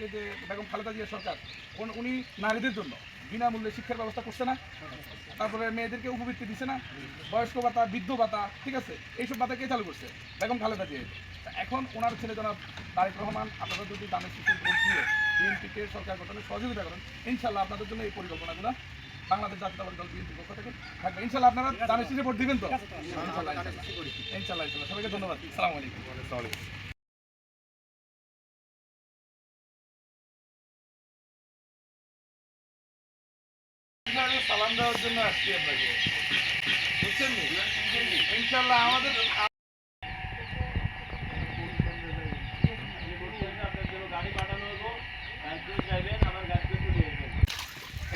আজকে যে বেগম খালেদা জিয়া সরকার উন- নারীদের জন্য বিনামূল্যে শিক্ষার ব্যবস্থা করছে না, তারপরে মেয়েদেরকে উপবৃত্তি দিছে না, বয়স্ক ভাতা, বৃদ্ধ ভাতা, ঠিক আছে, এইসব ভাতা কে চালু করছে? বেগম খালেদা জিয়া। এখন ওনার ছেলে জনাব তারেক রহমান, আপনারা যদি দানের শিশুর ভোট দিয়ে বিএনপিকে সরকার গঠনে সহযোগিতা করেন ইনশাল্লাহ আপনাদের জন্য এই পরিকল্পনাগুলো বাংলাদেশ জাতীয়তাবাদী দল বিএনপির পক্ষ থেকে থাকবে। ইনশাল্লাহ আপনারা দানের শিশুর ভোট দিবেন তো? ইনশাল্লাহ ইনশাল্লাহ ইনশাল্লাহ সবাইকে ধন্যবাদ। সালাম সালাম দেওয়ার জন্য আসছি আপনাকে। বুঝছেন ইনশাল্লাহ আমাদের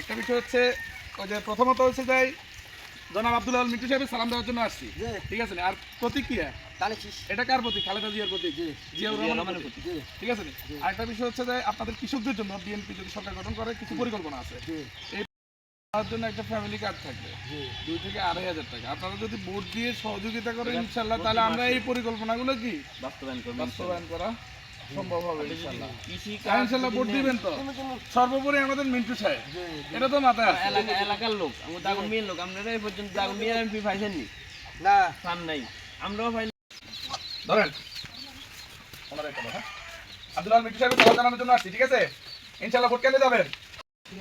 একটা বিষয় হচ্ছে ওই যে প্রথমত হচ্ছে যাই জনাব আব্দুল আল মিন্টু সাহেবের সালাম দেওয়ার জন্য আসছি। ঠিক আছে আর প্রতিক্রিয়া? এটা কার প্রতি? খালেদা জিয়ার প্রতি? জিয়াউর রহমানের প্রতি। ঠিক আছে? আরেকটা বিষয় হচ্ছে যে আপনাদের কৃষকদের জন্য বিএনপি যদি সরকার গঠন করে কিছু পরিকল্পনা আছে। তার জন্য একটা ফ্যামিলি কার্ড থাকবে দুই থেকে আড়াই হাজার টাকা। আপনারা যদি ভোট দিয়ে সহযোগিতা করেন ইনশাল্লাহ তাহলে আমরা এই পরিকল্পনাগুলো কি? বাস্তবায়ন করা সম্ভব হবে ইনশাল্লাহ। ইনশাল্লাহ ভোট দিবেন তো। সর্বোপরি আমাদের মিন্টু সাহেব। এটা তো মাথায় আছে। এলাকার লোক আমার দাগুন মেয়ের লোক আপনারা এই পর্যন্ত দাগুন মেয়ের এমপি পাইছেননি? না। ফান নাই। আমরাও পাই ধরেন। ওনার একটা কথা আব্দুল আল মিন্টু সাহেবের কথা জানানোর জন্য আসছি ঠিক আছে? ইনশাল্লাহ ভোট কেন্দ্রে যাবেন।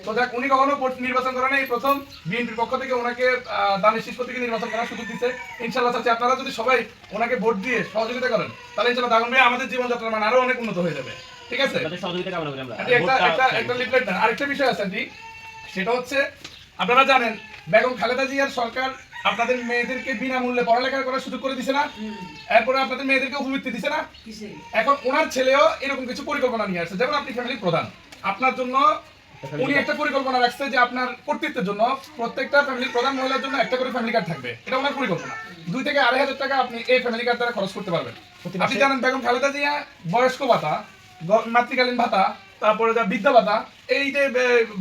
তো দেখ উনি কখনো নির্বাচন করেন এই প্রথম বিএনপির পক্ষ থেকে ওনাকে দানের থেকে নির্বাচন করার সুযোগ দিচ্ছে ইনশাল্লাহ চাচ্ছি আপনারা যদি সবাই ওনাকে ভোট দিয়ে সহযোগিতা করেন তাহলে ইনশাল্লাহ দাগুন ভাই আমাদের জীবনযাত্রার মান আরও অনেক উন্নত হয়ে যাবে। ঠিক আছে? সহযোগিতা কামনা করি আমরা। আন্টি, একটা একটা একটা লিফলেট দেন আরেকটা বিষয় আছে আন্টি। সেটা হচ্ছে আপনারা জানেন বেগম খালেদা জিয়ার সরকার আপনাদের মেয়েদেরকে বিনামূল্যে পড়ালেখা করার সুযোগ করে দিছে না। এরপরে আপনাদের মেয়েদেরকে উপবৃত্তি দিছে না। এখন ওনার ছেলেও এরকম কিছু পরিকল্পনা নিয়ে আসছে। যেমন আপনি ফ্যামিলির প্রধান। আপনার জন্য উনি একটা পরিকল্পনা রাখছে যে আপনার কর্তৃত্বের জন্য প্রত্যেকটা ফ্যামিলির প্রধান মহিলার জন্য একটা করে ফ্যামিলি কার্ড থাকবে। এটা ওনার পরিকল্পনা। দুই থেকে আড়াই হাজার টাকা আপনি এই ফ্যামিলি কার্ড দ্বারা খরচ করতে পারবেন। আপনি জানেন বেগম খালেদা জিয়া বয়স্ক ভাতা মাতৃকালীন ভাতা তারপরে যা বৃদ্ধা ভাতা এই যে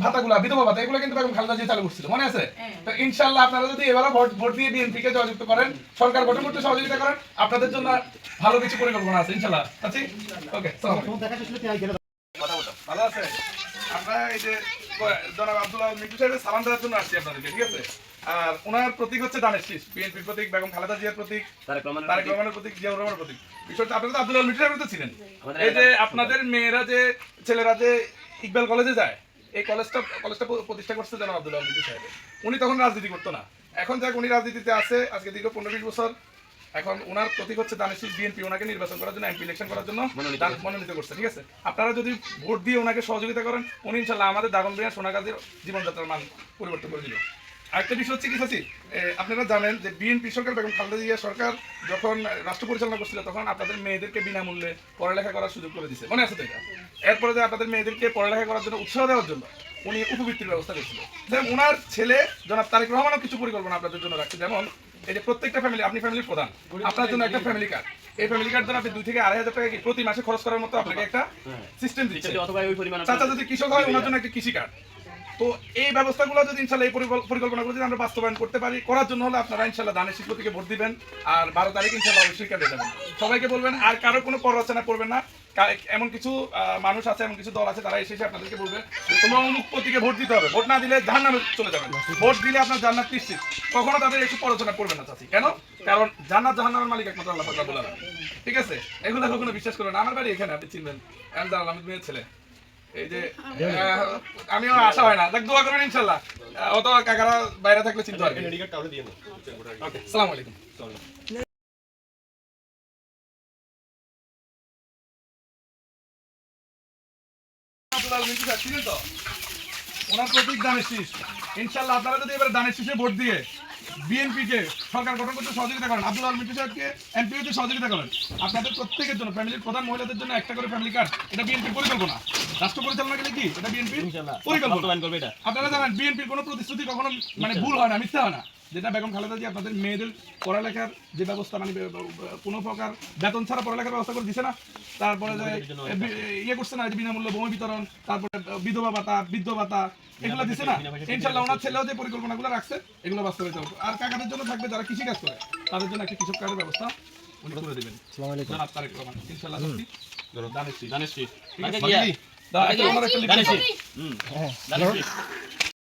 ভাতাগুলা বিধবা ভাতা এগুলো কিন্তু বেগম খালেদা জিয়া চালু করছিল মনে আছে? তো ইনশাল্লাহ আপনারা যদি এবারে ভোট ভোট দিয়ে বিএনপি কে জয়যুক্ত করেন সরকার গঠন করতে সহযোগিতা করেন আপনাদের জন্য ভালো কিছু পরিকল্পনা আছে ইনশাল্লাহ আছি ওকে ভালো আছে? আমরা এই যে জনাব আব্দুল্লাহ মিন্টু সাহেবের সালাম দেওয়ার জন্য আসছি আপনাদেরকে ঠিক আছে? আর ওনার প্রতীক হচ্ছে দানের শীষ বিএনপির প্রতীক বেগম খালেদা জিয়ার প্রতীক তারেক রহমানের প্রতীক। জিয়াউর রহমানের প্রতীক। বিষয়টা আপনারা তো আব্দুল্লাহ মিন্টু সাহেবের তো ছিলেন। এই যে আপনাদের মেয়েরা যে ছেলেরা যে ইকবাল কলেজে যায় এই কলেজটা কলেজটা প্রতিষ্ঠা করছে জনাব আব্দুল্লাহ মিন্টু সাহেব। উনি তখন রাজনীতি করতো না। এখন যাক উনি রাজনীতিতে আছে আজকে দীর্ঘ পনেরো বিশ বছর এখন ওনার প্রতীক হচ্ছে দানেশিস বিএনপি ওনাকে নির্বাচন করার জন্য এমপি ইলেকশন করার জন্য মনোনীত করছে। ঠিক আছে? আপনারা যদি ভোট দিয়ে ওনাকে সহযোগিতা করেন উনি ইনশাল্লাহ আমাদের দাগন বিহার সোনাগাজীর জীবনযাত্রার মান পরিবর্তন করে দিল আরেকটা বিষয় হচ্ছে কি চাচি আপনারা জানেন যে বিএনপি সরকার বেগম খালেদা জিয়া সরকার যখন রাষ্ট্র পরিচালনা করছিল তখন আপনাদের মেয়েদেরকে বিনামূল্যে পড়ালেখা করার সুযোগ করে দিছে। মনে আছে তো এটা? এরপরে যে আপনাদের মেয়েদেরকে পড়ালেখা করার জন্য উৎসাহ দেওয়ার জন্য উনি উপবৃত্তির ব্যবস্থা করেছিল। যেমন ওনার ছেলে জনাব তারেক রহমানও কিছু পরিকল্পনা আপনাদের জন্য রাখছে। যেমন প্রত্যেকটা ফ্যামিলি আপনি ফ্যামিলির প্রধান। আপনার জন্য একটা ফ্যামিলি কার্ড এই ফ্যামিলি কার্ড দ্বারা আপনি দুই থেকে আড়াই হাজার টাকা কি প্রতি মাসে খরচ করার মতো আপনাকে একটা সিস্টেম দিচ্ছে। ওই পরিমাণ চাচা যদি কৃষক হয় ওনার জন্য একটা কৃষি কার্ড তো এই ব্যবস্থাগুলো যদি ইনশাল্লাহ এই পরিকল্পনাগুলো যদি আমরা বাস্তবায়ন করতে পারি করার জন্য হলে আপনারা ইনশাল্লাহ দানের শিল্প থেকে ভোট দিবেন। আর বারো তারিখ ইনশাল্লাহ অবশ্যই কাটে যাবেন। সবাইকে বলবেন আর কারও কোনো প্ররোচনা করবেন না। এমন কিছু মানুষ আছে এমন কিছু দল আছে তারা এসে আপনাদেরকে বলবে তোমার অমুক প্রতীকে ভোট দিতে হবে। ভোট না দিলে জাহান্নামে চলে যাবেন। ভোট দিলে আপনার জান্নাত নিশ্চিত। কখনো তাদের একটু প্ররোচনা করবেন না চাচি। কেন? কারণ জান্নাত জাহান্নামের মালিক একমাত্র আল্লাহ পাক রাব্বুল আলামিন। ঠিক আছে? এগুলো কখনো বিশ্বাস করবেন না। আমার বাড়ি এখানে আপনি চিনবেন। আমি জানালাম আমি মেয়ের ছেলে। এই যে আমিও আশা হয় না। দেখ দোয়া করবেন ইনশাল্লাহ অত কাকারা বাইরে থাকলে চিন্তা হয় সালাম আলাইকুম। স্যার, তো? ওনার প্রতীক দানের শীষ। ইনশাল্লাহ আপনারা যদি এবার দানের শীষে ভোট দিয়ে বিএনপি কে সরকার গঠন করতে সহযোগিতা করেন আব্দুল আল মিন্টু সাহেবকে এমপি হতে সহযোগিতা করেন আপনাদের প্রত্যেকের জন্য ফ্যামিলির প্রধান মহিলাদের জন্য একটা করে ফ্যামিলি কার্ড এটা বিএনপি পরিকল্পনা। রাষ্ট্র পরিচালনা গেলে কি? এটা বিএনপি পরিকল্পনা। আপনারা জানেন বিএনপির কোনো প্রতিশ্রুতি কখনো মানে ভুল হয় না মিথ্যা হয় না। যেটা বেগম খালেদা জি আপনাদের মেয়েদের পড়ালেখার যে ব্যবস্থা মানে কোনো প্রকার বেতন ছাড়া পড়ালেখার ব্যবস্থা করে দিছে না। তারপরে যে ইয়ে করছে না যে বিনামূল্যে বই বিতরণ তারপরে বিধবা ভাতা বৃদ্ধ ভাতা এগুলো দিছে না। ইনশাল্লাহ ওনার ছেলেও যে পরিকল্পনাগুলো রাখছে এগুলো বাস্তবায়িত হবে। আর কাকাদের জন্য থাকবে যারা কৃষি কাজ করে তাদের জন্য একটা কৃষক কার্ডের ব্যবস্থা উনি করে দেবেন। জনাব তারেক রহমান ইনশাল্লাহ সত্যি। দানেশ দানেশ